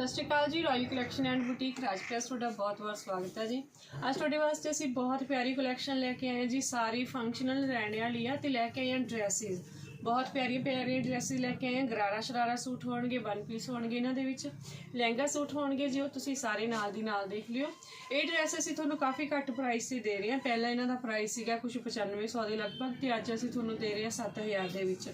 ਸਤਿ ਸ਼੍ਰੀ ਅਕਾਲ ਜੀ ਰਾਇਲ ਕਲੈਕਸ਼ਨ ਐਂਡ ਬੁਟੀਕ ਰਾਜਪ੍ਰੈਸ ਤੁਹਾਡਾ ਬਹੁਤ-ਬਹੁਤ ਸਵਾਗਤ ਹੈ ਜੀ। ਅੱਜ ਤੁਹਾਡੇ ਵਾਸਤੇ ਅਸੀਂ ਬਹੁਤ ਪਿਆਰੀ ਕਲੈਕਸ਼ਨ ਲੈ ਕੇ ਆਏ ਜੀ, ਸਾਰੀ ਫੰਕਸ਼ਨਲ ਰਹਿਣ ਵਾਲੀ ਆ ਤੇ ਲੈ ਕੇ ਆਏ ਹਾਂ ਡਰੈਸਿਸ ਬਹੁਤ ਪਿਆਰੀਆਂ ਪਿਆਰੀਆਂ ਡਰੈਸਿਸ ਲੈ ਕੇ ਆਏ ਹਾਂ। ਗਰਾਰਾ ਸ਼ਰਾਰਾ ਸੂਟ ਹੋਣਗੇ ਵਨ ਪੀਸ ਹੋਣਗੇ ਇਹਨਾਂ ਦੇ ਵਿੱਚ। ਲਹਿੰਗਾ ਸੂਟ ਹੋਣਗੇ ਜੋ ਤੁਸੀਂ ਸਾਰੇ ਨਾਲ ਦੀ ਨਾਲ ਦੇਖ ਲਿਓ। ਇਹ ਡਰੈਸ ਅਸੀਂ ਤੁਹਾਨੂੰ ਕਾਫੀ ਘੱਟ ਪ੍ਰਾਈਸ ਤੇ ਦੇ ਰਹੇ ਹਾਂ। ਪਹਿਲਾਂ ਇਹਨਾਂ ਦਾ ਪ੍ਰਾਈਸ ਸੀਗਾ ਕੁਝ 9500 ਦੇ ਲਗਭਗ ਤੇ ਅੱਜ ਅਸੀਂ ਤੁਹਾਨੂੰ ਦੇ ਰਹੇ ਹਾਂ 7000 ਦੇ ਵਿੱਚ।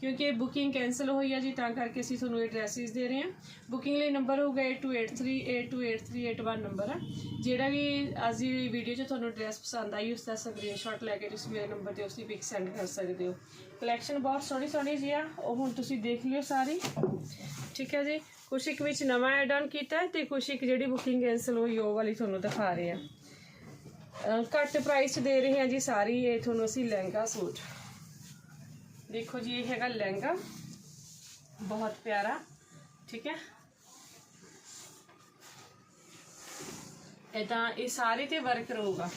ਕਿਉਂਕਿ ਇਹ ਬੁਕਿੰਗ ਕੈਨਸਲ ਹੋਈ ਹੈ ਜੀ, ਤਾਂ ਕਰਕੇ ਅਸੀਂ ਤੁਹਾਨੂੰ ਇਹ ਡਰੈਸਿਸ ਦੇ ਰਹੇ ਹਾਂ। ਬੁਕਿੰਗ ਲਈ ਨੰਬਰ ਹੋਊਗਾ 8283828381 ਨੰਬਰ ਹੈ ਜਿਹੜਾ ਵੀ ਅੱਜ ਦੀ ਵੀਡੀਓ 'ਚ ਤੁਹਾਨੂੰ ਡਰੈਸ ਪਸੰਦ ਆਈ ਉਸ ਦਾ ਸਕਰੀਨਸ਼ਾਟ ਲੈ ਕੇ ਤੁਸੀਂ ਮੇਰੇ ਨੰਬਰ ਤੇ ਉਸ ਦੀ ਪਿਕ ਸੈਂਡ ਕਰ ਸਕਦੇ ਹੋ। ਕਲੈਕਸ਼ਨ ਬਹੁਤ ਸੋਹਣੀ ਸੋਹਣੀ ਜੀ ਆ। ਉਹ ਹੁਣ ਤੁਸੀਂ ਦੇਖ ਲਿਓ ਸਾਰੀ। ਠੀਕ ਹੈ ਜੀ? ਕੁਛ ਇੱਕ ਵਿੱਚ ਨਵਾਂ ਐਡ ਆਨ ਕੀਤਾ ਹੈ ਤੇ ਕੁਛ ਇੱਕ ਜਿਹੜੀ ਬੁਕਿੰਗ ਕੈਨਸਲ ਹੋਈ, ਉਹ ਵਾਲੀ ਤੁਹਾਨੂੰ ਦਿਖਾ ਰਹੇ ਆ ਅਹ ਘੱਟ ਪ੍ਰਾਈਸ ਦੇ ਰਹੇ ਹਾਂ ਜੀ ਸਾਰੀ, ਇਹ ਤੁਹਾਨੂੰ ਅਸੀਂ ਲਹਿੰਗਾ ਸੂਟ। ਦੇਖੋ ਜੀ, ਇਹ ਹੈਗਾ ਲਹਿੰਗਾ। ਬਹੁਤ ਪਿਆਰਾ, ਠੀਕ ਹੈ? ਇਦਾਂ ਇਹ ਸਾਰੇ ਤੇ ਵਰਕ ਰਹੂਗਾ।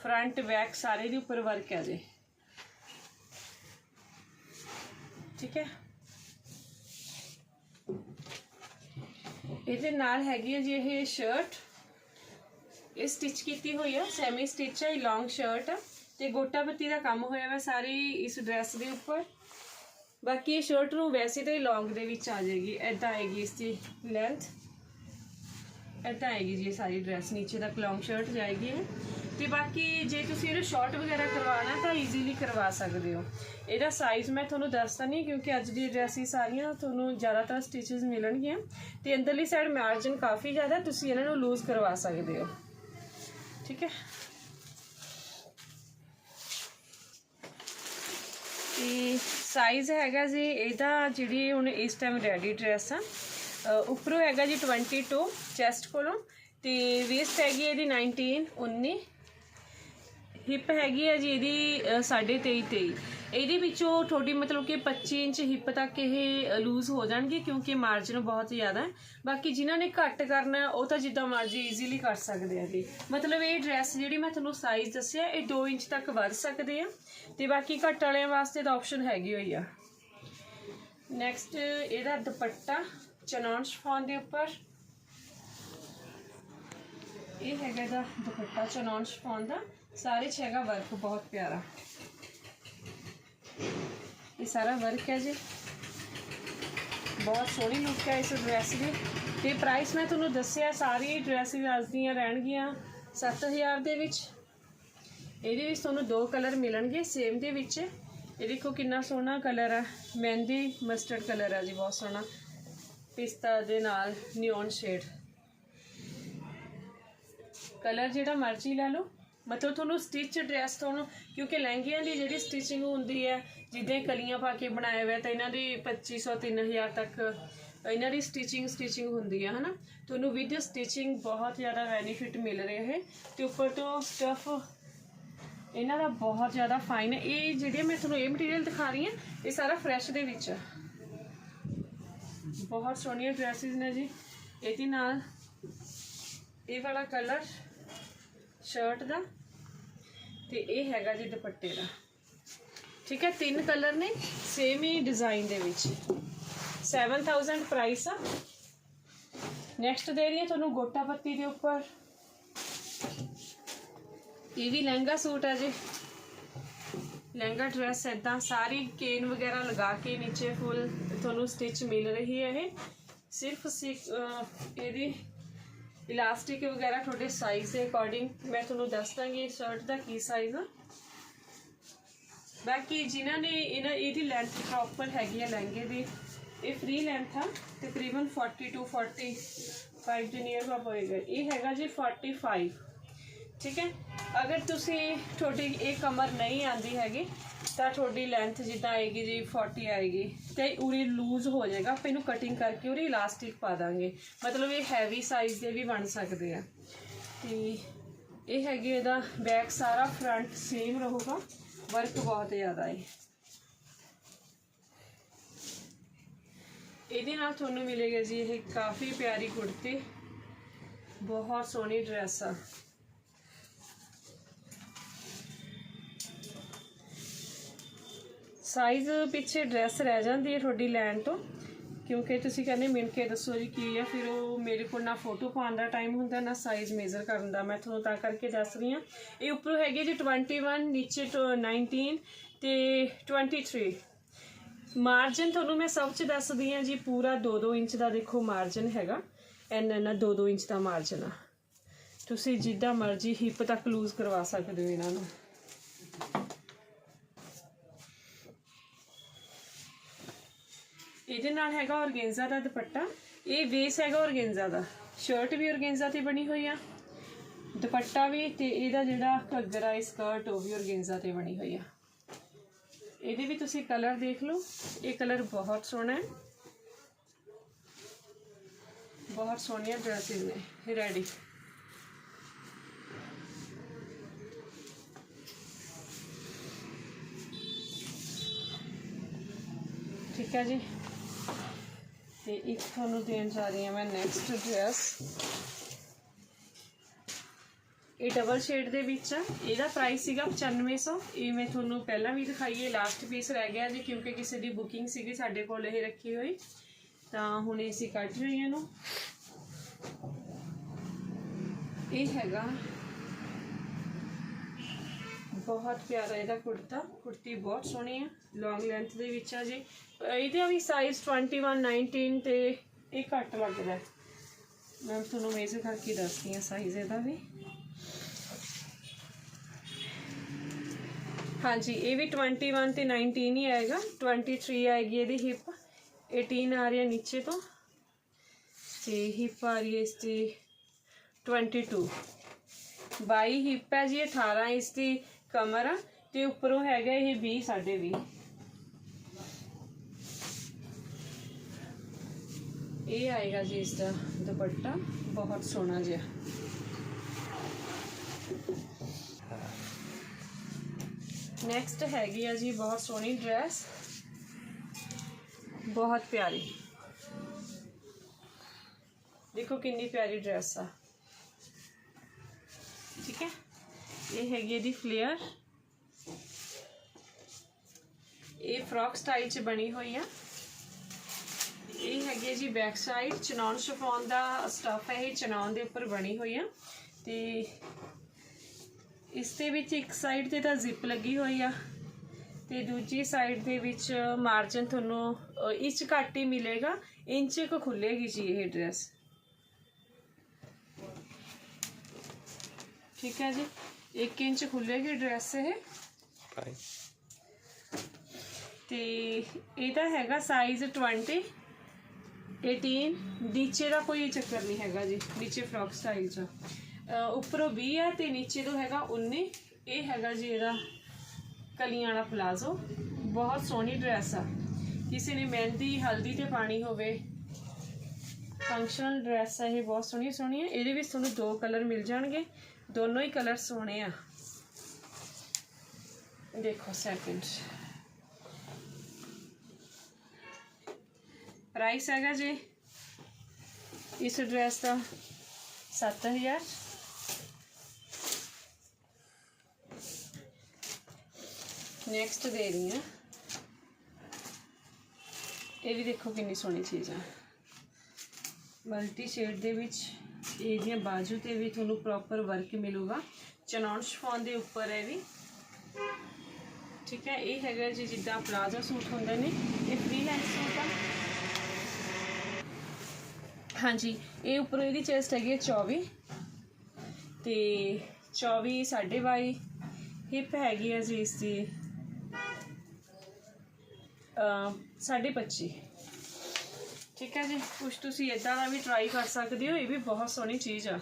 ਫਰੰਟ ਬੈਕ ਸਾਰੇ ਦੇ ਉੱਪਰ ਵਰਕ ਹੈ ਜੀ ਠੀਕ ਹੈ? ਇਹਦੇ ਨਾਲ ਹੈਗੀ ਹੈ ਜੀ ਇਹ ਸ਼ਰਟ ਇਹ ਸਟਿਚ ਕੀਤੀ ਹੋਈ ਆ ਸੈਮੀ ਸਟਿਚ ਹੈ ਲੌਂਗ ਸ਼ਰਟ ਆ। ਤੇ ਗੋਟਾ ਪੱਤੀ ਦਾ ਕੰਮ ਹੋਇਆ ਵਾ ਸਾਰੀ ਇਸ ਡਰੈਸ ਦੇ ਉੱਪਰ। ਬਾਕੀ ਇਹ ਸ਼ਰਟ ਨੂੰ ਵੈਸੇ ਤਾਂ ਲੌਂਗ ਦੇ ਵਿੱਚ ਆ ਜਾਏਗੀ ਐਦਾਂ ਆਏਗੀ ਇਸ ਦੀ ਲੈਂਥ ਐਦਾਂ ਆਏਗੀ ਜੀ ਇਹ ਸਾਰੀ ਡਰੈਸ ਨੀਚੇ ਤੱਕ ਲੌਂਗ ਸ਼ਰਟ ਜਾਏਗੀ ਇਹ। ਤੇ ਬਾਕੀ ਜੇ ਤੁਸੀਂ ਇਹਨੂੰ ਸ਼ਾਰਟ ਵਗੈਰਾ ਕਰਵਾਉਣਾ ਤਾਂ ਈਜ਼ੀਲੀ ਕਰਵਾ ਸਕਦੇ ਹੋ। ਇਹਦਾ ਸਾਈਜ਼ ਮੈਂ ਤੁਹਾਨੂੰ ਦੱਸਦਾ ਨਹੀਂ, ਕਿਉਂਕਿ ਅੱਜ ਦੀ ਡਰੈਸਿਸ ਸਾਰੀਆਂ ਤੁਹਾਨੂੰ ਜ਼ਿਆਦਾਤਰ ਸਟਿਚਸ ਮਿਲਣਗੀਆਂ। ਤੇ ਅੰਦਰਲੀ ਸਾਈਡ ਮਾਰਜਨ ਕਾਫੀ ਜ਼ਿਆਦਾ, ਤੁਸੀਂ ਇਹਨਾਂ ਨੂੰ ਲੂਜ਼ ਕਰਵਾ ਸਕਦੇ ਹੋ। ਠੀਕ ਹੈ? ਤੇ ਸਾਈਜ਼ ਹੈਗਾ ਜੀ, ਇਹਦਾ ਜਿਹੜੀ ਹੁਣ ਇਸ ਟਾਈਮ ਰੈਡੀ ਡਰੈਸ ਆ ਉੱਪਰੋਂ ਹੈਗਾ ਜੀ 22 ਚੈਸਟ ਕੋਲੋਂ ਤੇ ਵੇਸਟ ਹੈਗੀ ਇਹਦੀ 19 19 ਹਿਪ ਹੈਗੀ ਹੈ ਜੀ ਇਹਦੀ ਅ, ਸਾਢੇ 23 23 ਇਹਦੇ ਵਿੱਚੋਂ ਤੁਹਾਡੀ ਮਤਲਬ ਕਿ 25 ਇੰਚ ਹਿੱਪ ਤੱਕ ਇਹ ਲੂਜ਼ ਹੋ ਜਾਣਗੇ ਕਿਉਂਕਿ ਮਾਰਜਨ ਬਹੁਤ ਜ਼ਿਆਦਾ ਹੈ। ਬਾਕੀ ਜਿਨ੍ਹਾਂ ਨੇ ਘੱਟ ਕਰਨਾ ਉਹ ਤਾਂ ਜਿੱਦਾਂ ਮਰਜ਼ੀ ਈਜ਼ੀਲੀ ਕਰ ਸਕਦੇ ਆ ਜੀ। ਮਤਲਬ ਇਹ ਡਰੈਸ ਜਿਹੜੀ ਮੈਂ ਤੁਹਾਨੂੰ ਸਾਈਜ਼ ਦੱਸਿਆ ਇਹ 2 ਇੰਚ ਤੱਕ ਵੱਧ ਸਕਦੇ ਆ। ਤੇ ਬਾਕੀ ਘੱਟ ਵਾਲਿਆਂ ਵਾਸਤੇ ਤਾਂ ਆਪਸ਼ਨ ਹੈਗੀ ਹੋਈ ਆ। ਨੈਕਸਟ ਇਹਦਾ ਦੁਪੱਟਾ ਚਨੌਨ ਸ਼ਫਾਨ ਦੇ ਉੱਪਰ। ਇਹ ਹੈਗਾ ਦਾ ਦੁਪੱਟਾ ਚਨੌਨ ਸ਼ਫਾਨ ਦਾ। ਸਾਰੇ 'ਚ ਹੈਗਾ ਵਰਕ ਬਹੁਤ ਪਿਆਰਾ। ਇਹ ਸਾਰਾ ਵਰਕ ਹੈ ਜੀ। ਬਹੁਤ ਸੋਹਣੀ ਲੁੱਕ ਹੈ ਇਸ ਡਰੈਸ ਦੀ। ਤੇ ਪ੍ਰਾਈਸ ਮੈਂ ਤੁਹਾਨੂੰ ਦੱਸਿਆ, ਸਾਰੀ ਡਰੈਸਿਸ ਅੱਜ ਦੀਆਂ ਰਹਿਣਗੀਆਂ 7000 ਦੇ ਵਿੱਚ। ਇਹਦੇ ਵਿੱਚ ਤੁਹਾਨੂੰ ਦੋ ਕਲਰ ਮਿਲਣਗੇ ਸੇਮ ਦੇ ਵਿੱਚ। ਇਹ ਦੇਖੋ ਕਿੰਨਾ ਸੋਹਣਾ ਕਲਰ ਹੈ ਮਹਿੰਦੀ ਮਸਟਰਡ ਕਲਰ ਹੈ ਜੀ, ਬਹੁਤ ਸੋਹਣਾ। ਪਿਸਤਾ ਦੇ ਨਾਲ ਨਿਓਨ ਸ਼ੇਡ ਕਲਰ ਜਿਹੜਾ ਮਰਜ਼ੀ ਲੈ ਲਓ। ਮਤਲਬ ਤੁਹਾਨੂੰ ਸਟਿਚ ਡਰੈਸ ਤੁਹਾਨੂੰ ਕਿਉਂਕਿ ਲਹਿੰਗਿਆਂ ਦੀ ਜਿਹੜੀ ਸਟਿਚਿੰਗ ਹੁੰਦੀ ਹੈ, ਜਿੱਦਾਂ ਕਲੀਆਂ ਪਾ ਕੇ ਬਣਾਏ ਹੋਇਆ ਤਾਂ ਇਹਨਾਂ ਦੀ 2500 3000 ਤੱਕ ਇਹਨਾਂ ਦੀ ਸਟਿਚਿੰਗ ਸਟਿਚਿੰਗ ਹੁੰਦੀ ਹੈ ਹਨਾ? ਤੁਹਾਨੂੰ ਵਿਦ ਸਟਿਚਿੰਗ ਬਹੁਤ ਜ਼ਿਆਦਾ ਬੈਨੀਫਿਟ ਮਿਲ ਰਿਹਾ ਹੈ ਤੇ ਉੱਪਰ ਤੋਂ ਸਟਫ ਇਹਨਾਂ ਦਾ ਬਹੁਤ ਜ਼ਿਆਦਾ ਫਾਈਨ ਹੈ। ਇਹ ਜਿਹੜੇ ਮੈਂ ਤੁਹਾਨੂੰ ਇਹ ਮਟੀਰੀਅਲ ਦਿਖਾ ਰਹੀ ਹਾਂ, ਇਹ ਸਾਰਾ ਫਰੈਸ਼ ਦੇ ਵਿੱਚ ਬਹੁਤ ਸੋਹਣੀਆਂ ਡਰੈਸਿਸ ਨੇ ਜੀ। ਇਹਦੇ ਨਾਲ ਇਹ ਵਾਲਾ ਕਲਰ ਸ਼ਰਟ ਦਾ ਤੇ ਇਹ ਹੈਗਾ ਜੀ ਦੁਪੱਟੇ ਦਾ। ਠੀਕ ਹੈ, ਤਿੰਨ ਕਲਰ ਨੇ ਸੇਮ ਹੀ ਡਿਜ਼ਾਈਨ ਦੇ ਵਿੱਚ। 7000 ਪ੍ਰਾਈਸ ਆ। ਨੈਕਸਟ ਦੇ ਰਹੀ ਹਾਂ, ਤੁਹਾਨੂੰ ਗੋਟਾ ਪੱਤੀ ਦੇ ਉੱਪਰ। ਇਹ ਵੀ ਲਹਿੰਗਾ ਸੂਟ ਆ ਜੀ। ਲਹਿੰਗਾ ਡਰੈਸ ਐਦਾਂ ਸਾਰੀ ਕੇਨ ਵਗੈਰਾ ਲਗਾ ਕੇ ਨੀਚੇ ਫੁੱਲ ਤੁਹਾਨੂੰ ਸਟਿਚ ਮਿਲ ਰਹੀ ਹੈ ਇਹ। ਸਿਰਫ ਸਿ- ਇਹਦੀ ਇਲਾਸਟਿਕ ਵਗੈਰਾ ਤੁਹਾਡੇ ਸਾਈਜ਼ ਦੇ ਅਕੋਰਡਿੰਗ ਮੈਂ ਤੁਹਾਨੂੰ ਦੱਸ ਦਾਂਗੀ ਸ਼ਰਟ ਦਾ ਕੀ ਸਾਈਜ਼ ਆ ਬਾਕੀ ਜਿਨ੍ਹਾਂ ਨੇ ਇਹਨਾਂ ਇਹਦੀ ਲੈਂਥ ਪ੍ਰੋਪਰ ਹੈਗੀ ਹੈ ਲਹਿੰਗੇ ਦੀ ਇਹ ਫ੍ਰੀ ਲੈਂਥ ਆ ਤਕਰੀਬਨ 40 ਟੂ 45 ਦੇ ਨੀਅਰ ਅਬਾਊਟ ਹੋਏਗਾ ਇਹ ਹੈਗਾ ਜੀ 45 ਠੀਕ ਹੈ ਅਗਰ ਤੁਸੀਂ ਤੁਹਾਡੀ ਇਹ ਕਮਰ ਨਹੀਂ ਆਂਦੀ ਹੈਗੀ ਤਾਂ ਤੁਹਾਡੀ ਲੈਂਥ ਜਿੱਦਾਂ ਆਏਗੀ ਜੀ 40 ਆਏਗੀ ਤੇ ਉਰੇ ਲੂਜ਼ ਹੋ ਜਾਏਗਾ, ਆਪਾਂ ਇਹਨੂੰ ਕਟਿੰਗ ਕਰਕੇ ਉਰੇ ਇਲਾਸਟਿਕ ਪਾ ਦਾਂਗੇ। ਮਤਲਬ ਇਹ ਹੈਵੀ ਸਾਈਜ਼ ਦੇ ਵੀ ਬਣ ਸਕਦੇ ਆ। ਤੇ ਇਹ ਹੈਗੀ ਇਹਦਾ ਬੈਕ ਸਾਰਾ ਫਰੰਟ ਸੇਮ ਰਹੂਗਾ ਵਰਕ ਬਹੁਤ ਜ਼ਿਆਦਾ ਹੈ ਇਹਦੇ ਨਾਲ ਤੁਹਾਨੂੰ ਮਿਲੇਗਾ ਜੀ ਇਹ ਕਾਫੀ ਪਿਆਰੀ ਕੁੜਤੀ, ਬਹੁਤ ਸੋਹਣੀ ਡਰੈਸ ਆ। ਸਾਈਜ਼ ਪਿੱਛੇ ਡਰੈਸ ਰਹਿ ਜਾਂਦੀ ਹੈ ਤੁਹਾਡੀ ਲੈਣ ਤੋਂ, ਕਿਉਂਕਿ ਤੁਸੀਂ ਕਹਿੰਦੇ ਮਿਣ ਕੇ ਦੱਸੋ ਜੀ ਕੀ ਹੈ, ਫਿਰ ਉਹ ਮੇਰੇ ਕੋਲ ਨਾ ਫੋਟੋ ਪਾਉਣ ਦਾ ਟਾਈਮ ਹੁੰਦਾ, ਨਾ ਸਾਈਜ਼ ਮੇਜ਼ਰ ਕਰਨ ਦਾ। ਮੈਂ ਤੁਹਾਨੂੰ ਤਾਂ ਕਰਕੇ ਦੱਸ ਰਹੀ ਹਾਂ। ਇਹ ਉੱਪਰੋਂ ਹੈਗੇ ਜੀ 21 ਨੀਚੇ ਤੋਂ 19 ਤੇ 23 ਮਾਰਜਨ ਤੁਹਾਨੂੰ ਮੈਂ ਸਭ ਚ ਦੱਸਦੀ ਹਾਂ ਜੀ, ਪੂਰਾ 2-2 ਇੰਚ ਦਾ ਦੇਖੋ ਮਾਰਜਨ ਹੈਗਾ। ਇੰਨਾ ਇੰਨਾ 2-2 ਇੰਚ ਦਾ ਮਾਰਜਨ ਆ। ਤੁਸੀਂ ਜਿੱਦਾਂ ਮਰਜ਼ੀ ਹਿੱਪ ਤੱਕ ਲੂਜ਼ ਕਰਵਾ ਸਕਦੇ ਹੋ ਇਹਨਾਂ ਨੂੰ। ਇਹਦੇ ਨਾਲ ਹੈਗਾ ਔਰਗੇਂਜ਼ਾ ਦਾ ਦੁਪੱਟਾ। ਇਹ ਬੇਸ ਹੈਗਾ ਔਰਗੇਂਜ਼ਾ ਦਾ। ਸ਼ਰਟ ਵੀ ਔਰਗੇਂਜ਼ਾ ਤੇ ਬਣੀ ਹੋਈ ਆ। ਦੁਪੱਟਾ ਵੀ ਤੇ ਇਹਦਾ ਜਿਹੜਾ ਘੱਗਰਾ ਹੈ ਸਕਰਟ, ਉਹ ਵੀ ਔਰਗੇਂਜ਼ਾ ਤੇ ਬਣੀ ਹੋਈ ਆ। ਇਹਦੇ ਵੀ ਤੁਸੀਂ ਕਲਰ ਦੇਖ ਲਓ। ਇਹ ਕਲਰ ਬਹੁਤ ਸੋਹਣਾ ਹੈ। ਬਹੁਤ ਸੋਹਣੀਆਂ ਡਰੈਸਿਸ ਨੇ। ਰੈਡੀ। ਠੀਕ ਹੈ ਜੀ। ਤੇ ਇੱਕ ਤੁਹਾਨੂੰ ਦੇਣ ਜਾ ਰਹੀ ਹਾਂ ਮੈਂ ਨੈਕਸਟ ਡਰੈਸ ਇਹ ਡਬਲ ਸ਼ੇਡ ਦੇ ਵਿੱਚ ਆ। ਇਹਦਾ ਪ੍ਰਾਈਸ ਸੀਗਾ 9500 ਇਹ ਮੈਂ ਤੁਹਾਨੂੰ ਪਹਿਲਾਂ ਵੀ ਦਿਖਾਈ ਹੈ ਲਾਸਟ ਪੀਸ ਰਹਿ ਗਿਆ ਜੀ, ਕਿਉਂਕਿ ਕਿਸੇ ਦੀ ਬੁਕਿੰਗ ਸੀਗੀ ਸਾਡੇ ਕੋਲ ਇਹ ਰੱਖੀ ਹੋਈ। ਤਾਂ ਹੁਣ ਅਸੀਂ ਕੱਢ ਰਹੀ ਹਾਂ ਇਹਨੂੰ। ਇਹ ਹੈਗਾ ਬਹੁਤ ਪਿਆਰਾ ਇਹਦਾ ਕੁੜਤਾ, ਕੁੜਤੀ ਬਹੁਤ ਸੋਹਣੀ ਹੈ ਲੌਂਗ ਲੈਂਥ ਦੇ ਵਿੱਚ ਆ ਜੀ। ਇਹਦੇ ਵੀ ਸਾਈਜ਼ 21 19 ਤੇ ਇਹ ਘੱਟ ਲੱਗਦਾ ਮੈਂ ਤੁਹਾਨੂੰ ਮੇਜ਼ਰ ਕਰਕੇ ਦੱਸਦੀ ਹਾਂ ਸਾਈਜ਼ ਇਹਦਾ ਵੀ। ਹਾਂਜੀ, ਇਹ ਵੀ 21 ਤੇ 19 ਹੀ ਆਏਗਾ 23 ਆਏਗੀ ਇਹਦੀ ਹਿਪ 18 ਆ ਰਹੀ ਹੈ ਨੀਚੇ ਤੋਂ। ਤੇ ਹਿਪ ਆ ਰਹੀ ਹੈ ਇਸ ਦੀ 22 22 ਹਿਪ ਹੈ ਜੀ 18 ਇਸ ਦੀ ਕਮਰ ਆ, ਤੇ ਉੱਪਰੋਂ ਹੈਗਾ ਇਹ 20 ਸਾਡੇ 20 ਇਹ ਆਏਗਾ ਜੀ ਇਸ ਦਾ ਦੁਪੱਟਾ, ਬਹੁਤ ਸੋਹਣਾ ਜਿਹਾ। ਨੈਕਸਟ ਹੈਗੀ ਆ ਜੀ ਬਹੁਤ ਸੋਹਣੀ ਡਰੈਸ ਬਹੁਤ ਪਿਆਰੀ। ਦੇਖੋ ਕਿੰਨੀ ਪਿਆਰੀ ਡਰੈਸ ਆ ਠੀਕ ਹੈ ਇਹ ਹੈਗੀ ਇਹਦੀ ਫਲੇਅਰ। ਇਹ ਫਰੋਕ ਸਟਾਈਲ ਚ ਬਣੀ ਹੋਈ ਆ। ਇਹ ਹੈਗੀ ਹੈ ਜੀ ਬੈਕ ਸਾਈਡ। ਚਨੌਨ ਸ਼ਿਫੋਨ ਦਾ ਸਟਫ ਹੈ ਇਹ ਚਨੌਨ ਦੇ ਉੱਪਰ ਬਣੀ ਹੋਈ ਆ। ਤੇ ਇਸ ਦੇ ਵਿੱਚ ਇੱਕ ਸਾਈਡ ਤੇ ਤਾਂ ਜ਼ਿਪ ਲੱਗੀ ਹੋਈ ਆ। ਤੇ ਦੂਜੀ ਸਾਈਡ ਦੇ ਵਿੱਚ ਮਾਰਜਨ ਤੁਹਾਨੂੰ ਇੰਚ ਘੱਟ ਹੀ ਮਿਲੇਗਾ। ਇੰਚ ਕੁ ਖੁੱਲੇਗੀ ਜੀ ਇਹ ਡਰੈਸ ਠੀਕ ਹੈ ਜੀ? 1 ਇੰਚ ਖੁੱਲੇਗੀ ਡਰੈਸ ਇਹ। ਤੇ ਇਹਦਾ ਹੈਗਾ ਸਾਈਜ਼ 20 18 ਨੀਚੇ ਦਾ ਕੋਈ ਚੱਕਰ ਨਹੀਂ ਹੈਗਾ ਜੀ ਨੀਚੇ ਫਰੋਕ ਸਟਾਈਲ ਚ। ਉੱਪਰੋਂ 20 ਹੈ ਤੇ ਨੀਚੇ ਤੋਂ ਹੈਗਾ 19 ਇਹ ਹੈਗਾ ਜੀ ਇਹਦਾ ਕਲੀਆਂ ਵਾਲਾ ਪਲਾਜ਼ੋ। ਬਹੁਤ ਸੋਹਣੀ ਡਰੈਸ ਆ। ਕਿਸੇ ਨੇ ਮਹਿੰਦੀ ਹਲਦੀ ਤੇ ਪਾਣੀ ਹੋਵੇ। ਫੰਕਸ਼ਨਲ ਡਰੈਸ ਆ ਇਹ ਬਹੁਤ ਸੋਹਣੀ ਸੋਹਣੀ ਹੈ ਇਹਦੇ ਵਿੱਚ ਤੁਹਾਨੂੰ ਦੋ ਕਲਰ ਮਿਲ ਜਾਣਗੇ। ਦੋਨੋਂ ਹੀ ਕਲਰ ਸੋਹਣੇ ਆ ਦੇਖੋ ਸੈਕਿੰਡ ਪ੍ਰਾਈਸ ਹੈਗਾ ਜੀ ਇਸ ਡਰੈਸ ਦਾ 7000 ਨੈਕਸਟ ਦੇ ਰਹੀ ਹਾਂ ਇਹ ਵੀ ਦੇਖੋ ਕਿੰਨੀ ਸੋਹਣੀ ਚੀਜ਼ ਆ ਮਲਟੀ ਸ਼ੇਡ ਦੇ ਵਿੱਚ ਇਹਦੀਆਂ ਬਾਜੂ ਤੇ ਵੀ ਤੁਹਾਨੂੰ ਪ੍ਰੋਪਰ ਵਰਕ ਮਿਲੂਗਾ। ਚਨੌਨ ਸ਼ਫੋਨ ਦੇ ਉੱਪਰ ਹੈ ਵੀ। ਠੀਕ ਹੈ, ਇਹ ਹੈਗਾ ਜੀ ਜਿੱਦਾਂ ਪਲਾਜ਼ੋ ਸੂਟ ਹੁੰਦੇ ਨੇ। ਇਹ ਫ੍ਰੀ ਹੈਂਡ ਸੂਟ ਆ। ਹਾਂਜੀ, ਇਹ ਉੱਪਰੋਂ ਇਹਦੀ ਚੈਸਟ ਹੈਗੀ ਹੈ 24 ਤੇ 24 ਸਾਢੇ 22 ਹਿਪ ਹੈਗੀ ਹੈ ਜੀ ਇਸ ਦੀ ਸਾਢੇ 25 ਠੀਕ ਹੈ ਜੀ, ਕੁਛ ਤੁਸੀਂ ਇਦਾਂ ਦਾ ਵੀ ਟਰਾਈ ਕਰ ਸਕਦੇ ਹੋ, ਇਹ ਵੀ ਬਹੁਤ ਸੋਹਣੀ ਚੀਜ਼ ਆ।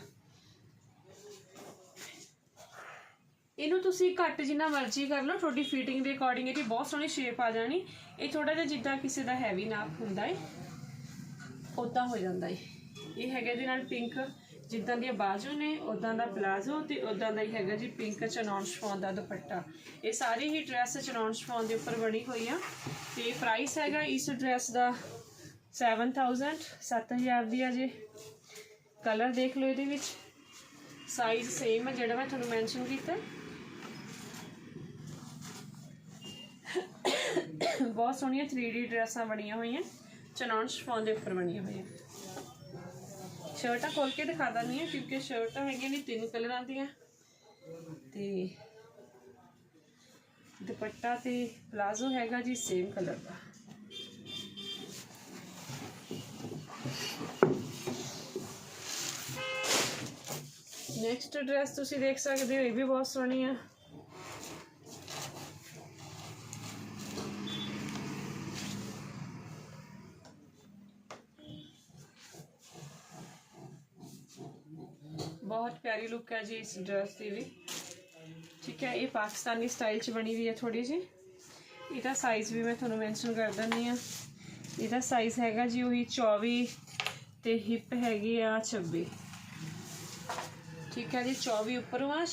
ਇਹਨੂੰ ਤੁਸੀਂ ਘੱਟ ਜਿੰਨਾ ਮਰਜ਼ੀ ਕਰ ਲਓ, ਤੁਹਾਡੀ ਫਿਟਿੰਗ ਦੇ ਅਕੋਰਡਿੰਗ ਇਹਦੀ ਬਹੁਤ ਸੋਹਣੀ ਸ਼ੇਪ ਆ ਜਾਣੀ। ਇਹ ਥੋੜਾ ਜਿਹਾ ਜਿੱਦਾਂ ਕਿਸੇ ਦਾ ਹੈਵੀ ਨਾਪ ਹੁੰਦਾ ਏ ਉਦਾਂ ਹੋ ਜਾਂਦਾ ਏ। ਇਹ ਹੈਗਾ ਇਹਦੇ ਨਾਲ ਪਿੰਕ ਜਿੱਦਾਂ ਦੀਆਂ ਬਾਜੂ ਨੇ ਉਦਾਂ ਦਾ ਪਲਾਜ਼ੋ ਤੇ ਉਦਾਂ ਦਾ ਹੀ ਹੈਗਾ ਜੀ ਪਿੰਕ ਚਨੌਨ ਸ਼ਫੋਨ ਦਾ ਦੁਪੱਟਾ। ਇਹ ਸਾਰੀ ਹੀ ਡਰੈਸ ਚਨੌਨ ਸ਼ਫੋਨ ਦੇ ਉੱਪਰ ਬਣੀ ਹੋਈ ਆ। ਤੇ ਪ੍ਰਾਈਸ ਹੈਗਾ ਇਸ ਡਰੈਸ ਦਾ 7000 7000 ਦੀ ਆ ਜੀ। ਕਲਰ ਦੇਖ ਲਓ ਇਹਦੇ ਵਿੱਚ। ਸਾਈਜ਼ ਸੇਮ ਹੈ ਜਿਹੜਾ ਮੈਂ ਤੁਹਾਨੂੰ ਮੈਂਸ਼ਨ ਕੀਤਾ। ਬਹੁਤ ਸੋਹਣੀਆਂ 3D ਡਰੈਸਾਂ ਬਣੀਆਂ ਹੋਈਆਂ। ਚਨੌਨ ਸ਼ਫੋਨ ਦੇ ਉੱਪਰ ਬਣੀਆਂ ਹੋਈਆਂ। ਸ਼ਰਟਾਂ ਖੋਲ ਕੇ ਦਿਖਾ ਦਿੰਦੀ ਹਾਂ, ਕਿਉਂਕਿ ਸ਼ਰਟਾਂ ਹੈਗੀਆਂ ਨੇ ਤਿੰਨ ਕਲਰਾਂ ਦੀਆਂ। ਤੇ ਦੁਪੱਟਾ ਤੇ ਪਲਾਜ਼ੋ ਹੈਗਾ ਜੀ ਸੇਮ ਕਲਰ ਦਾ। ਨੈਕਸਟ ਡਰੈਸ ਤੁਸੀਂ ਦੇਖ ਸਕਦੇ ਹੋ, ਇਹ ਵੀ ਬਹੁਤ ਸੋਹਣੀ ਆ। ਬਹੁਤ ਪਿਆਰੀ ਲੁੱਕ ਹੈ ਜੀ ਇਸ ਡਰੈਸ ਦੀ ਵੀ। ਠੀਕ ਹੈ, ਇਹ ਪਾਕਿਸਤਾਨੀ ਸਟਾਈਲ ਚ ਬਣੀ ਹੋਈ ਹੈ ਥੋੜੀ ਜੀ ਇਹਦਾ ਸਾਈਜ਼ ਵੀ ਮੈਂ ਤੁਹਾਨੂੰ ਮੈਂਸ਼ਨ ਕਰ ਦਿੰਦੀ ਆ ਇਹਦਾ ਸਾਈਜ਼ ਹੈਗਾ ਜੀ ਉਹੀ 24 ਤੇ ਹਿਪ ਹੈਗੀ ਆ 26 ਠੀਕ ਹੈ ਜੀ 24 ਉੱਪਰੋਂ ਆ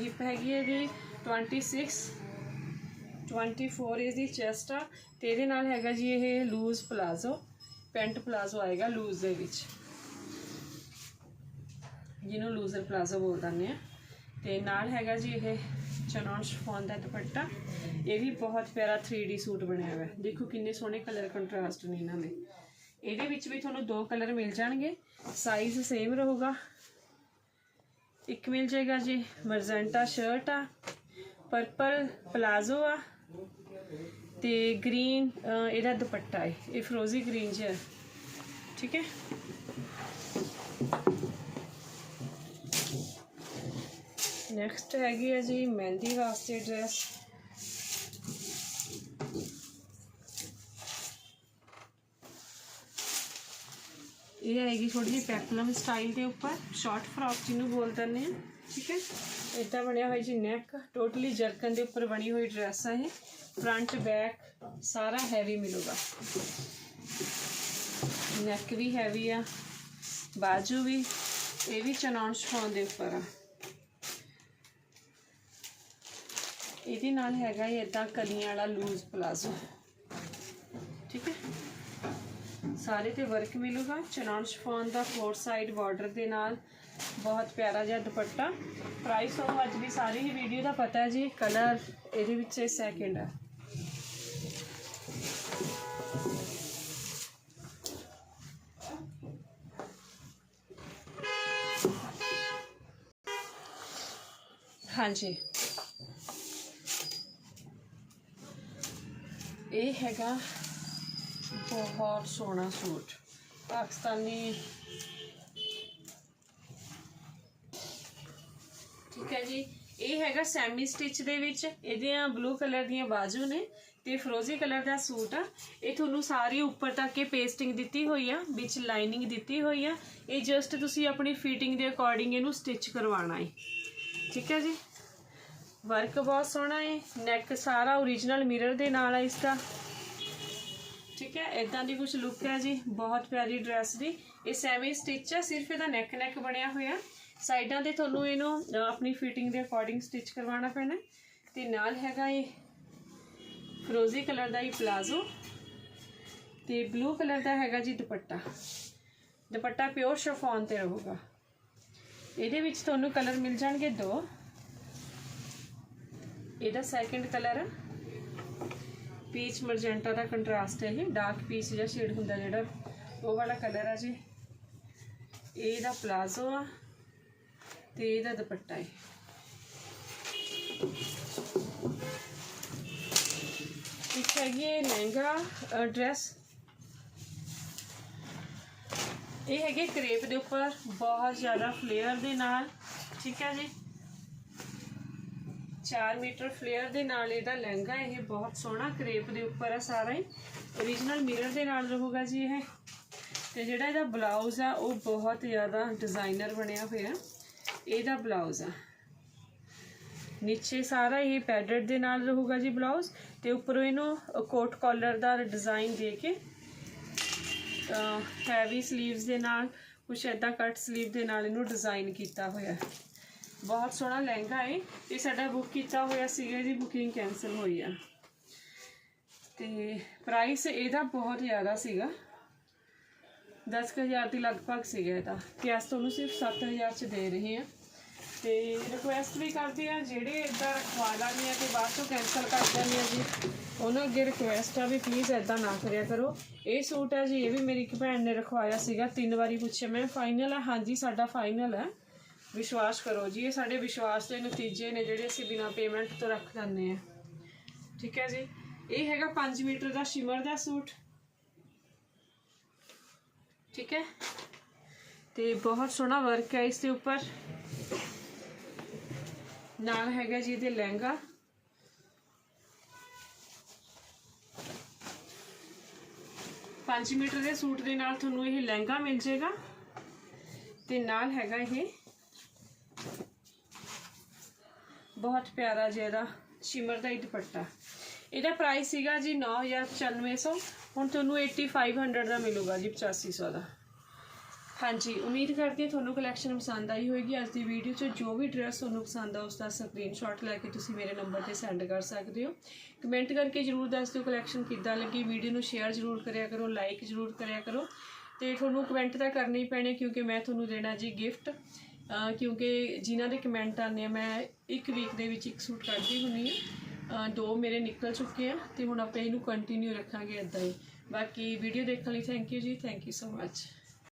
ਹਿਪ ਹੈਗੀ ਹੈ ਜੀ 26 24 ਇਹਦੀ ਚੈਸਟ ਆ, ਤੇ ਇਹਦੇ ਨਾਲ ਹੈਗਾ ਜੀ ਇਹ ਲੂਜ਼ ਪਲਾਜ਼ੋ ਪੈਂਟ ਪਲਾਜ਼ੋ ਆਏਗਾ ਲੂਜ਼ ਦੇ ਵਿੱਚ। ਜਿਹਨੂੰ ਲੂਜ਼ਰ ਪਲਾਜ਼ੋ ਬੋਲ ਦਿੰਦੇ ਆ। ਤੇ ਨਾਲ ਹੈਗਾ ਜੀ ਇਹ ਚਨੌਨ ਸ਼ਫੋਨ ਦਾ ਦੁਪੱਟਾ, ਇਹ ਵੀ ਬਹੁਤ ਪਿਆਰਾ 3D ਸੂਟ ਬਣਿਆ ਹੋਇਆ। ਦੇਖੋ ਕਿੰਨੇ ਸੋਹਣੇ ਕਲਰ ਕੰਟਰਾਸਟ ਨੇ ਇਹਨਾਂ ਦੇ। ਇਹਦੇ ਵਿੱਚ ਵੀ ਤੁਹਾਨੂੰ ਦੋ ਕਲਰ ਮਿਲ ਜਾਣਗੇ। ਸਾਈਜ਼ ਸੇਮ ਰਹੂਗਾ। ਇੱਕ ਮਿਲ ਜਾਏਗਾ ਜੀ ਮਰਜ਼ੈਂਟਾ ਸ਼ਰਟ ਆ ਪਰਪਲ ਪਲਾਜ਼ੋ ਆ, ਤੇ ਗ੍ਰੀਨ ਇਹਦਾ ਦੁਪੱਟਾ ਹੈ ਇਹ ਫਰੋਜ਼ੀ ਗ੍ਰੀਨ ਚ ਹੈ ਠੀਕ ਹੈ? ਨੈਕਸਟ ਹੈਗੀ ਹੈ ਜੀ ਮਹਿੰਦੀ ਵਾਸਤੇ ਡਰੈਸ ਇਹ ਆਏਗੀ ਥੋੜੀ ਜਿਹੀ ਪੈਪਲਮ ਸਟਾਈਲ ਦੇ ਉੱਪਰ ਸ਼ਾਰਟ ਫਰॉक ਜਿਹਨੂੰ ਬੋਲ ਦਿੰਦੇ ਆ ਠੀਕ ਹੈ? ਇਦਾਂ ਬਣਿਆ ਹੋਇਆ ਜੀ ਨੈਕ ਟੋਟਲੀ ਜਰਕਨ ਦੇ ਉੱਪਰ ਬਣੀ ਹੋਈ ਡਰੈਸ ਆ ਇਹ। ਫਰੰਟ ਬੈਕ ਸਾਰਾ ਹੈਵੀ ਮਿਲੂਗਾ। ਨੈਕ ਵੀ ਹੈਵੀ ਆ, ਬਾਜੂ ਵੀ, ਇਹ ਵੀ ਚਨੌਨ ਸ਼ਫੋਨ ਦੇ ਉੱਪਰ ਆ। ਇਹਦੇ ਨਾਲ ਹੈਗਾ ਇਹ ਇਦਾਂ ਕਲੀਆਂ ਵਾਲਾ ਲੂਜ਼ ਪਲਾਜ਼ੋ ਠੀਕ ਹੈ ਸਾਰੇ ਤੇ ਵਰਕ ਮਿਲੂਗਾ। ਚਨੌਨ ਸ਼ਫੋਨ ਦਾ ਫੋਰ ਸਾਈਡ ਬਾਰਡਰ ਦੇ ਨਾਲ ਬਹੁਤ ਪਿਆਰਾ ਜਿਹਾ ਦੁਪੱਟਾ। ਪ੍ਰਾਈਸ ਤੁਹਾਨੂੰ ਅੱਜ ਵੀ ਸਾਰੀ ਹੀ ਵੀਡੀਓ ਦਾ ਪਤਾ ਹੈ ਜੀ। ਕਲਰ ਇਹਦੇ ਵਿੱਚ ਸੈਕਿੰਡ ਹੈ। ਹਾਂਜੀ। ਇਹ ਹੈਗਾ ਬਹੁਤ ਸੋਹਣਾ ਸੂਟ। ਪਾਕਿਸਤਾਨੀ ਠੀਕ ਹੈ ਜੀ। ਇਹ ਹੈਗਾ ਸੈਮੀ ਸਟਿਚ ਦੇ ਵਿੱਚ। ਇਹਦੀਆਂ ਬਲੂ ਕਲਰ ਦੀਆਂ ਬਾਜੂ ਨੇ ਤੇ ਫਰੋਜ਼ੀ ਕਲਰ ਦਾ ਸੂਟ ਆ। ਇਹ ਤੁਹਾਨੂੰ ਸਾਰੀ ਉੱਪਰ ਤੱਕ ਇਹ ਪੇਸਟਿੰਗ ਦਿੱਤੀ ਹੋਈ ਆ, ਵਿੱਚ ਲਾਈਨਿੰਗ ਦਿੱਤੀ ਹੋਈ ਆ। ਇਹ ਜਸਟ ਤੁਸੀਂ ਆਪਣੀ ਫਿਟਿੰਗ ਦੇ ਅਕੋਰਡਿੰਗ ਇਹਨੂੰ ਸਟਿਚ ਕਰਵਾਉਣਾ ਹੈ ਠੀਕ ਹੈ ਜੀ। ਵਰਕ ਬਹੁਤ ਸੋਹਣਾ ਹੈ ਨੈਕ ਸਾਰਾ origignal ਮਿਰਰ ਦੇ ਨਾਲ ਹੈ ਇਸ ਦਾ। ਠੀਕ ਹੈ ਇਦਾਂ ਦੀ ਕੁਝ ਲੁੱਕ ਹੈ ਜੀ, ਬਹੁਤ ਪਿਆਰੀ ਡਰੈਸ ਦੀ ਇਹ ਸੈਮੀ ਸਟਿਚ ਹੈ ਸਿਰਫ ਇਹਦਾ ਨੈਕ ਨੈਕ ਬਣਿਆ ਹੋਇਆ। ਸਾਈਡਾਂ ਤੇ ਤੁਹਾਨੂੰ ਇਹਨੂੰ ਆਪਣੀ ਫਿਟਿੰਗ ਦੇ ਅਕੋਰਡਿੰਗ ਸਟਿਚ ਕਰਵਾਉਣਾ ਪੈਣਾ ਹੈ। ਤੇ ਨਾਲ ਹੈਗਾ ਇਹ ਫਰੋਜ਼ੀ ਕਲਰ ਦਾ ਹੀ ਪਲਾਜ਼ੋ ਤੇ ਬਲੂ ਕਲਰ ਦਾ ਹੈਗਾ ਜੀ ਦੁਪੱਟਾ। ਦੁਪੱਟਾ ਪਿਓਰ ਸ਼ਫੋਨ ਤੇ ਰਹੂਗਾ। ਇਹਦੇ ਵਿੱਚ ਤੁਹਾਨੂੰ ਕਲਰ ਮਿਲ ਜਾਣਗੇ ਦੋ। ਇਹਦਾ ਸੈਕੰਡ ਕਲਰ ਹੈ ਪੀਚ ਮਰਜੈਂਟਾ ਦਾ ਕੰਟਰਾਸਟ ਹੈ ਇਹ। ਡਾਰਕ ਪੀਚ ਜਿਹਾ ਸ਼ੇਡ ਹੁੰਦਾ ਜਿਹੜਾ, ਉਹ ਵਾਲਾ ਕਲਰ ਆ ਜੀ। ਇਹ ਦਾ ਪਲਾਜ਼ੋ ਆ ਤੇ ਇਹਦਾ ਦੁਪੱਟਾ ਹੈ। ਇੱਕ ਹੈਗੀ ਹੈ ਲਹਿੰਗਾ ਡਰੈਸ। ਇਹ ਹੈਗੇ ਕਰੇਪ ਦੇ ਉੱਪਰ, ਬਹੁਤ ਜ਼ਿਆਦਾ ਫਲੇਅਰ ਦੇ ਨਾਲ। ਠੀਕ ਹੈ ਜੀ। 4 ਮੀਟਰ ਫਲੇਅਰ ਦੇ ਨਾਲ ਇਹਦਾ ਲਹਿੰਗਾ, ਇਹ ਬਹੁਤ ਸੋਹਣਾ ਕਰੇਪ ਦੇ ਉੱਪਰ ਆ ਸਾਰਾ ਹੀ। Origignal ਮਿਰਰ ਦੇ ਨਾਲ ਰਹੂਗਾ ਜੀ ਇਹ। ਤੇ ਜਿਹੜਾ ਇਹਦਾ ਬਲਾਊਜ਼ ਆ, ਉਹ ਬਹੁਤ ਜ਼ਿਆਦਾ ਡਿਜ਼ਾਈਨਰ ਬਣਿਆ ਹੋਇਆ। ਇਹਦਾ ਬਲਾਊਜ਼ ਆ। ਨੀਚੇ ਸਾਰਾ ਇਹ ਪੈਡਡ ਦੇ ਨਾਲ ਰਹੂਗਾ ਜੀ ਬਲਾਊਜ਼ ਤੇ ਉੱਪਰੋਂ ਇਹਨੂੰ ਕੋਟ ਕਾਲਰ ਦਾ ਡਿਜ਼ਾਈਨ ਦੇ ਕੇ ਹੈਵੀ ਸਲੀਵਸ ਦੇ ਨਾਲ, ਕੁਛ ਐਦਾਂ ਕੱਟ ਸਲੀਵ ਦੇ ਨਾਲ ਇਹਨੂੰ ਡਿਜ਼ਾਈਨ ਕੀਤਾ ਹੋਇਆ। ਬਹੁਤ ਸੋਹਣਾ ਲਹਿੰਗਾ ਹੈ ਇਹ ਸਾਡਾ ਬੁੱਕ ਕੀਤਾ ਹੋਇਆ ਸੀਗਾ ਜੀ ਬੁਕਿੰਗ ਕੈਨਸਲ ਹੋਈ ਆ। ਤੇ ਪ੍ਰਾਈਸ ਇਹਦਾ ਬਹੁਤ ਜ਼ਿਆਦਾ ਸੀਗਾ। 10000 ਦੇ ਲਗਭਗ ਸੀਗਾ ਇਹਦਾ। ਕੈਸ ਤੁਹਾਨੂੰ ਸਿਰਫ 7000 ਚ ਦੇ ਰਹੇ ਹਾਂ। ਤੇ ਰਿਕੁਐਸਟ ਵੀ ਕਰਦੇ ਆ ਜਿਹੜੇ ਇਦਾਂ ਰਖਵਾ ਲੈਂਦੇ ਆ ਤੇ ਬਾਅਦ ਚੋਂ ਕੈਨਸਲ ਕਰ ਦਿੰਦੇ ਆ ਜੀ, ਉਹਨਾਂ ਅੱਗੇ ਰਿਕੁਐਸਟ ਆ ਵੀ ਪਲੀਜ਼ ਇਦਾਂ ਨਾ ਕਰਿਆ ਕਰੋ। ਇਹ ਸੂਟ ਹੈ ਜੀ, ਇਹ ਵੀ ਮੇਰੀ ਇੱਕ ਭੈਣ ਨੇ ਰਖਵਾਇਆ ਸੀਗਾ, ਤਿੰਨ ਵਾਰੀ ਪੁੱਛਿਆ। ਮੈਂ ਫਾਈਨਲ ਆ। ਹਾਂਜੀ, ਸਾਡਾ ਫਾਈਨਲ ਹੈ ਵਿਸ਼ਵਾਸ ਕਰੋ ਜੀ, ਇਹ ਸਾਡੇ ਵਿਸ਼ਵਾਸ ਦੇ ਨਤੀਜੇ ਨੇ ਜਿਹੜੇ ਅਸੀਂ ਬਿਨਾਂ ਪੇਮੈਂਟ ਤੋਂ ਰੱਖ ਦਿੰਦੇ ਆ ਠੀਕ ਹੈ ਜੀ? ਇਹ ਹੈਗਾ 5 ਮੀਟਰ ਦਾ ਸ਼ਿਮਰ ਦਾ ਸੂਟ। ਠੀਕ ਹੈ? ਤੇ ਬਹੁਤ ਸੋਹਣਾ ਵਰਕ ਹੈ ਇਸ ਦੇ ਉੱਪਰ। ਨਾਲ ਹੈਗਾ ਜੀ ਇਹਦੇ ਲਹਿੰਗਾ। ਪੰਜ ਮੀਟਰ ਦੇ ਸੂਟ ਦੇ ਨਾਲ ਤੁਹਾਨੂੰ ਇਹ ਲਹਿੰਗਾ ਮਿਲ ਜਾਏਗਾ। ਤੇ ਨਾਲ ਹੈਗਾ ਇਹ ਬਹੁਤ ਪਿਆਰਾ ਜਿਹੜਾ ਸ਼ਿਮਰ ਦਾ ਹੀ ਦੁਪੱਟਾ। ਇਹਦਾ ਪ੍ਰਾਈਸ ਸੀਗਾ ਜੀ 9900 ਹੁਣ ਤੁਹਾਨੂੰ 8500 ਦਾ ਮਿਲੂਗਾ ਜੀ 8500 ਦਾ। ਹਾਂਜੀ, ਉਮੀਦ ਕਰਦੀ ਹਾਂ ਤੁਹਾਨੂੰ ਕਲੈਕਸ਼ਨ ਪਸੰਦ ਆਈ ਹੋਵੇਗੀ ਅੱਜ ਦੀ ਵੀਡੀਓ 'ਚ ਜੋ ਵੀ ਡਰੈਸ ਤੁਹਾਨੂੰ ਪਸੰਦ ਆ ਉਸ ਦਾ ਸਕਰੀਨਸ਼ਾਟ ਲੈ ਕੇ ਤੁਸੀਂ ਮੇਰੇ ਨੰਬਰ ਤੇ ਸੈਂਡ ਕਰ ਸਕਦੇ ਹੋ। ਕਮੈਂਟ ਕਰਕੇ ਜਰੂਰ ਦੱਸ ਦਿਓ ਕਲੈਕਸ਼ਨ ਕਿੱਦਾਂ ਲੱਗੀ। ਵੀਡੀਓ ਨੂੰ ਸ਼ੇਅਰ ਜਰੂਰ ਕਰਿਆ ਕਰੋ ਲਾਈਕ ਜਰੂਰ ਕਰਿਆ ਕਰੋ। ਤੇ ਤੁਹਾਨੂੰ ਕਮੈਂਟ ਤਾਂ ਕਰਨੇ ਹੀ ਪੈਣੇ, ਕਿਉਂਕਿ ਮੈਂ ਤੁਹਾਨੂੰ ਦੇਣਾ ਜੀ ਗਿਫਟ ਕਿਉਂਕਿ ਜਿਨ੍ਹਾਂ ਦੇ ਕਮੈਂਟ ਆਉਂਦੇ ਆ, ਮੈਂ ਇੱਕ ਵੀਕ ਦੇ ਵਿੱਚ ਇੱਕ ਸੂਟ ਕੱਢਦੀ ਹੁੰਨੀ ਆ ਦੋ ਮੇਰੇ ਨਿਕਲ ਚੁੱਕੇ ਆ ਤੇ ਹੁਣ ਆਪਾਂ ਇਹਨੂੰ ਕੰਟੀਨਿਊ ਰੱਖਾਂਗੇ ਇਦਾਂ ਹੀ। ਬਾਕੀ ਵੀਡੀਓ ਦੇਖਣ ਲਈ ਥੈਂਕ ਯੂ ਜੀ ਥੈਂਕ ਯੂ ਸੋ ਮੱਚ